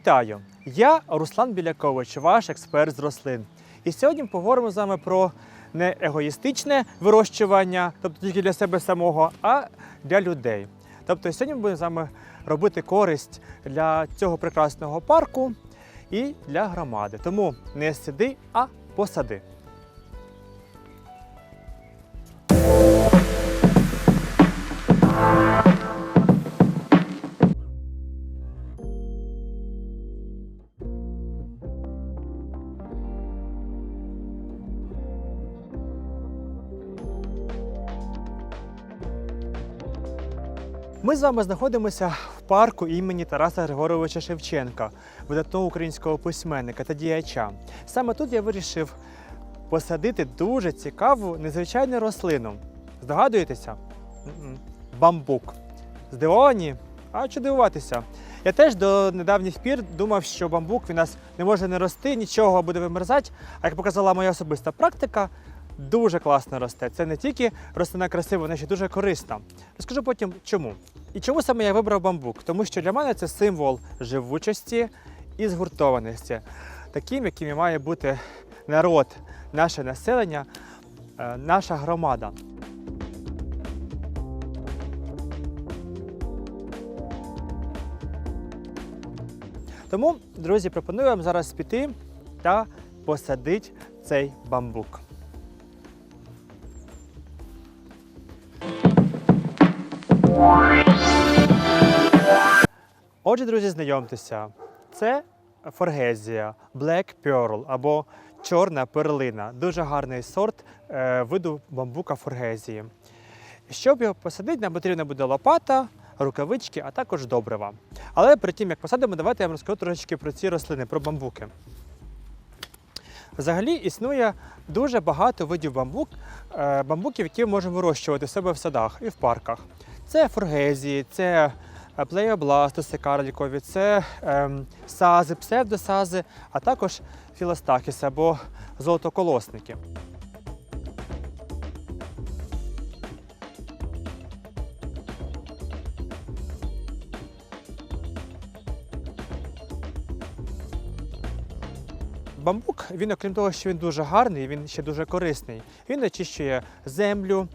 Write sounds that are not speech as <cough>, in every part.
Вітаю! Я Руслан Білякович, ваш експерт з рослин. І сьогодні поговоримо з вами про не егоїстичне вирощування, тобто тільки для себе самого, а для людей. Тобто сьогодні ми будемо з вами робити користь для цього прекрасного парку і для громади. Тому не сиди, а посади. Ми з вами знаходимося в парку імені Тараса Григоровича Шевченка, видатного українського письменника та діяча. Саме тут я вирішив посадити дуже цікаву незвичайну рослину. Здогадуєтеся? Бамбук. Здивовані? А що дивуватися? Я теж до недавніх пір думав, що бамбук він нас не може не рости, нічого буде вимерзати. А як показала моя особиста практика, дуже класно росте. Це не тільки рослина красива, вона ще дуже корисна. Розкажу потім чому. І чому саме я вибрав бамбук? Тому що для мене це символ живучості і згуртованості, таким, яким і має бути народ, наше населення, е, наша громада. Тому, друзі, пропоную вам зараз піти та посадити цей бамбук. Отже, друзі, знайомтеся, це форгезія Black Pearl або чорна перлина. Дуже гарний сорт е, виду бамбука форгезії. Щоб його посадити, нам потрібна буде лопата, рукавички, а також добрива. Але перед тим, як посадимо, давайте я вам розкажу трошечки про ці рослини, про бамбуки. Взагалі існує дуже багато видів бамбук, е, бамбуків, які ми можемо вирощувати в себе в садах і в парках. Це форгезії, це плеобластуси карлікові, це ем, сази, псевдосази, а також філостахіси або золотоколосники. Бамбук, він, окрім того, що він дуже гарний, він ще дуже корисний. Він очищує землю,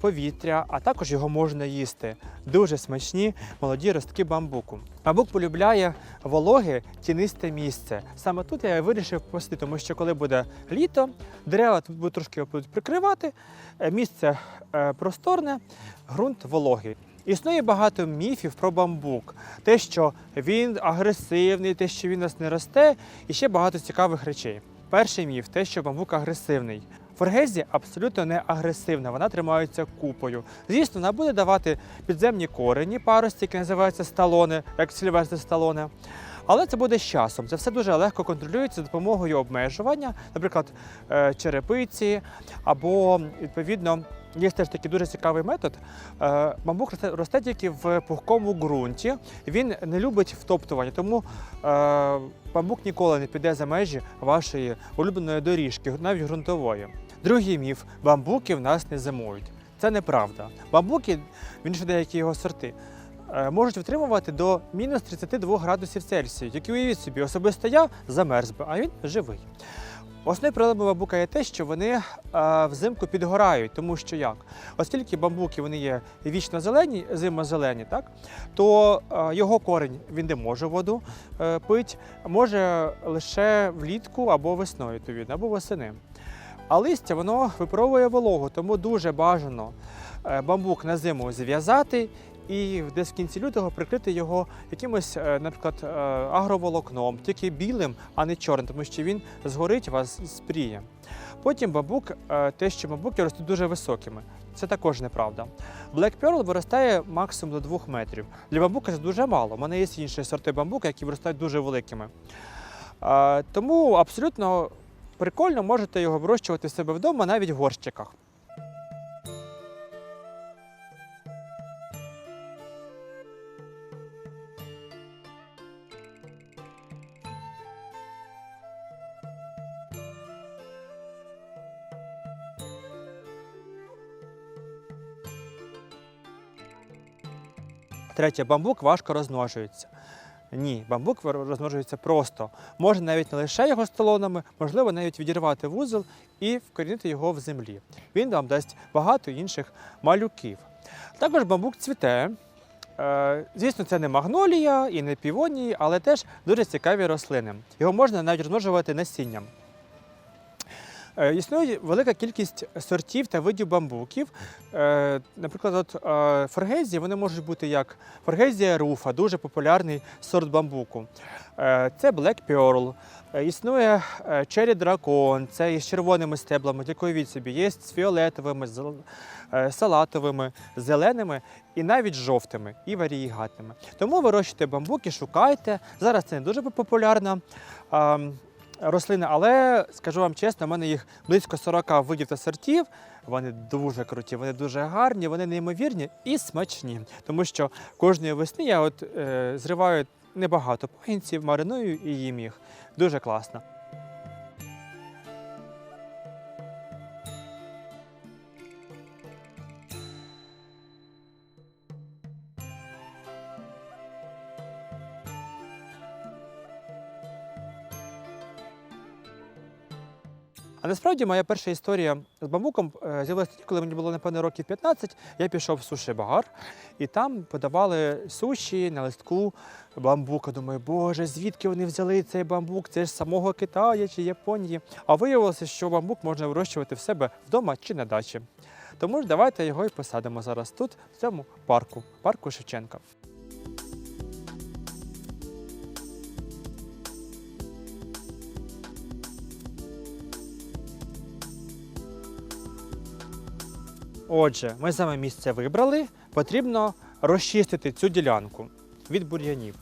повітря, а також його можна їсти. Дуже смачні молоді ростки бамбуку. Бамбук полюбляє вологе, тінисте місце. Саме тут я вирішив посадити, тому що коли буде літо, дерева тут будуть трошки прикривати, е, місце е, просторне, ґрунт вологий. Існує багато міфів про бамбук, те, що він агресивний, те, що він нас не росте, і ще багато цікавих речей. Перший міф те, що бамбук агресивний. Форгезія абсолютно не агресивна, вона тримається купою. Звісно, вона буде давати підземні корені, парості, які називаються сталони, як Сільвестр сталоне. Але це буде з часом. Це все дуже легко контролюється за допомогою обмежування, наприклад, е, черепиці, або відповідно є теж такий дуже цікавий метод. Е, Бамбук росте, росте тільки в пухкому ґрунті. Він не любить втоптування, тому е, бамбук ніколи не піде за межі вашої улюбленої доріжки, навіть ґрунтової. Другий міф: бамбуки в нас не зимують. Це неправда. Бамбуки, він ж деякі його сорти, е, можуть витримувати до мінус 32 градусів Цельсію. Тільки уявіть собі, особисто я замерз би, а він живий. Основною проблемою бамбука є те, що вони е, взимку підгорають, тому що як? Оскільки бамбуки вони є вічно зелені, зимозелені, так то е, його корінь він не може воду пити, може лише влітку або весною, відповідно, або восени. А листя воно випаровує вологу, тому дуже бажано е, бамбук на зиму зв'язати і десь в кінці лютого прикрити його якимось, е, наприклад, е, агроволокном, тільки білим, а не чорним, тому що він згорить вас спріє. Потім бамбук, те, що бамбуки ростуть дуже високими. Це також неправда. Black Pearl виростає максимум до 2 метрів. Для бамбука це дуже мало. У мене є інші сорти бамбука, які виростають дуже великими. Тому абсолютно прикольно можете його вирощувати себе вдома навіть в горщиках. Третє, бамбук важко розмножується. Ні, бамбук розмножується просто. Можна навіть не лише його столонами, можливо, навіть відірвати вузол і вкорінити його в землі. Він вам дасть багато інших малюків. Також бамбук цвіте. Е, Звісно, це не магнолія і не півонії, але теж дуже цікаві рослини. Його можна навіть розмножувати насінням. Е, Існує велика кількість сортів та видів бамбуків. Е, Наприклад, от е, форгезії вони можуть бути як форгезія руфа, дуже популярний сорт бамбуку. Це Black Pearl. Існує Cherry Dragon, це із червоними стеблами, уявіть собі, є з фіолетовими, з салатовими, зеленими і навіть жовтими і варієгатними. Тому вирощуйте бамбуки, шукайте. Зараз це не дуже популярна а, рослина, але скажу вам чесно, в мене їх близько 40 видів та сортів. Вони дуже круті, вони дуже гарні, вони неймовірні і смачні. Тому що кожної весни я от е, зриваю небагато пагінців, мариную і їм їх. Дуже класно. Насправді моя перша історія з бамбуком е, з'явилася тоді, коли мені було напевно років 15. Я пішов в суші багар, і там подавали суші на листку бамбука. Думаю, боже, звідки вони взяли цей бамбук? Це ж самого Китаю чи Японії. А виявилося, що бамбук можна вирощувати в себе вдома чи на дачі. Тому ж давайте його і посадимо зараз тут, в цьому парку, парку Шевченка. Отже, ми саме місце вибрали. Потрібно розчистити цю ділянку від бур'янів.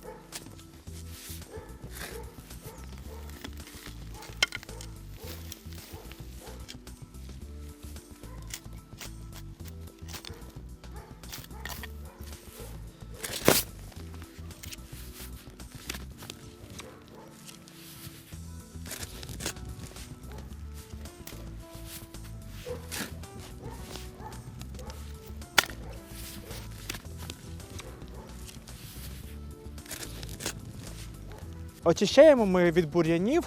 Очищаємо ми від бур'янів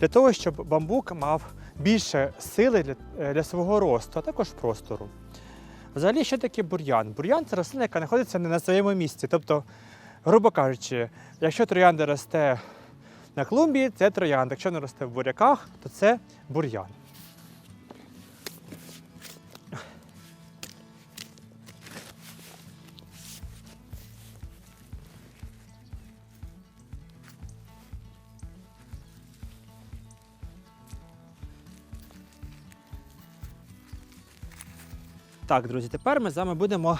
для того, щоб бамбук мав більше сили для, е, свого росту, а також простору. Взагалі, що таке бур'ян? Бур'ян це рослина, яка знаходиться не на своєму місці. Тобто, грубо кажучи, якщо троянда росте на клумбі, це троянда. Якщо не росте в буряках, то це бур'ян. Так, друзі, тепер ми з вами будемо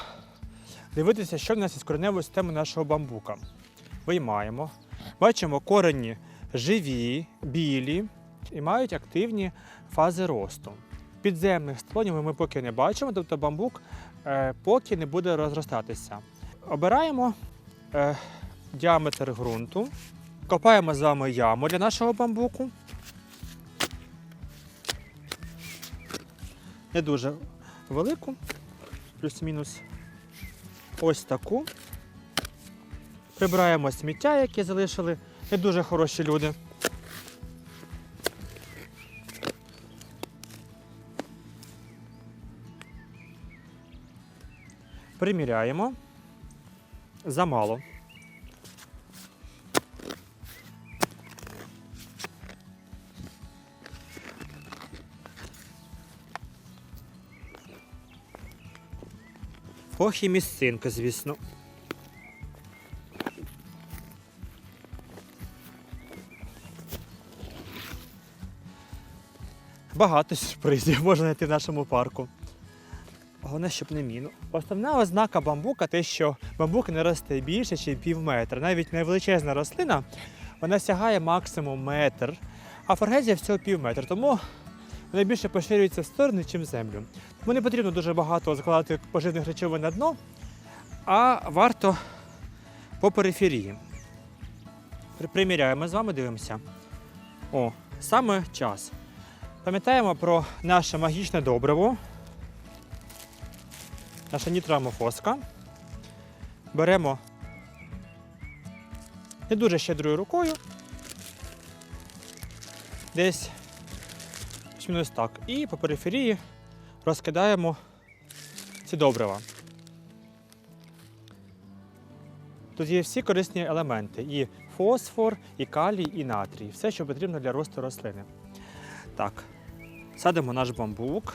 дивитися, що в нас із кореневою системою нашого бамбука. Виймаємо. Бачимо, корені живі, білі і мають активні фази росту. Підземних склонів ми поки не бачимо, тобто бамбук е, поки не буде розростатися. Обираємо е, діаметр ґрунту, копаємо з вами яму для нашого бамбуку. Не дуже велику, плюс-мінус ось таку. Прибираємо сміття, яке залишили не дуже хороші люди. Приміряємо. Замало. Ох і місцинка, звісно. Багато сюрпризів <laughs> можна знайти в нашому парку. Головне, щоб не міну. Основна ознака бамбука те, що бамбук не росте більше, ніж пів метра. Навіть найвеличезна рослина вона сягає максимум метр, а форгезія всього пів метра. Тому вони більше поширюються в сторони, ніж землю. Тому не потрібно дуже багато закладати поживних речовин на дно, а варто по периферії. Приміряємо з вами, дивимося. О, саме час. Пам'ятаємо про наше магічне добриво, наша нітроамофоска. Беремо не дуже щедрою рукою. Десь мінус так. І по периферії розкидаємо ці добрива. Тут є всі корисні елементи: і фосфор, і калій, і натрій. Все, що потрібно для росту рослини. Так, садимо наш бамбук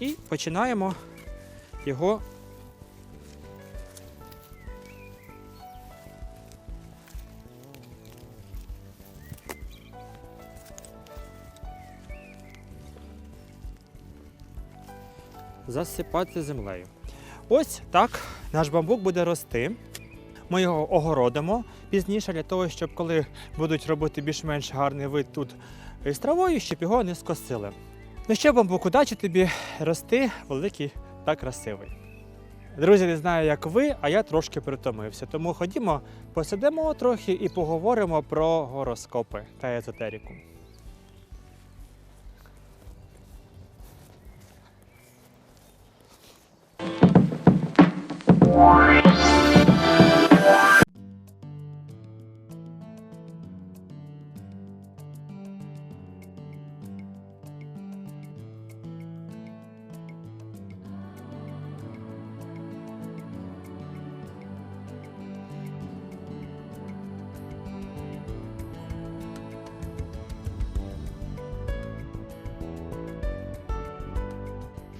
і починаємо його засипати землею. Ось так наш бамбук буде рости. Ми його огородимо пізніше для того, щоб коли будуть робити більш-менш гарний вид тут з травою, щоб його не скосили. Ну що, бамбук, удачі тобі рости великий та красивий. Друзі, не знаю, як ви, а я трошки притомився. Тому ходімо, посидимо трохи і поговоримо про гороскопи та езотерику.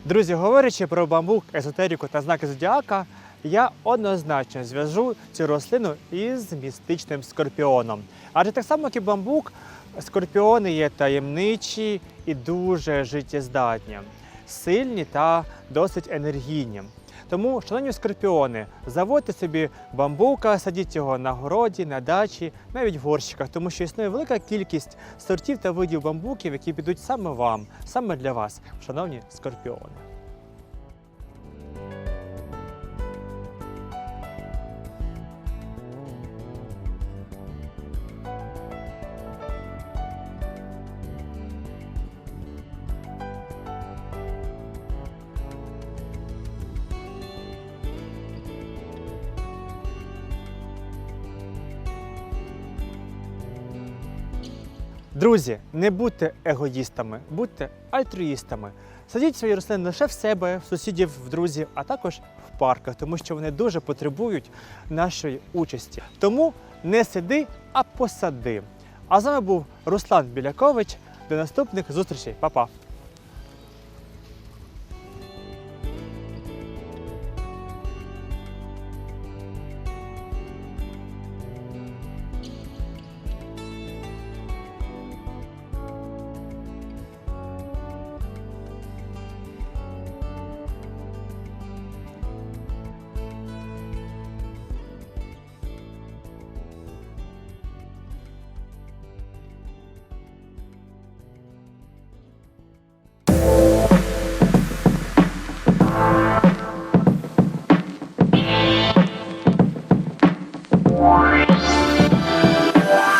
Друзі, говорячи про бамбук, езотерику та знаки зодіака, я однозначно зв'яжу цю рослину із містичним скорпіоном. Адже так само, як і бамбук, скорпіони є таємничі і дуже життєздатні, сильні та досить енергійні. Тому, шановні скорпіони, заводьте собі бамбука, садіть його на городі, на дачі, навіть в горщиках, тому що існує велика кількість сортів та видів бамбуків, які підуть саме вам, саме для вас, шановні скорпіони. Друзі, не будьте егоїстами, будьте альтруїстами. Садіть свої рослини лише в себе, в сусідів, в друзів, а також в парках, тому що вони дуже потребують нашої участі. Тому не сиди, а посади. А з вами був Руслан Білякович. До наступних зустрічей, Па-па!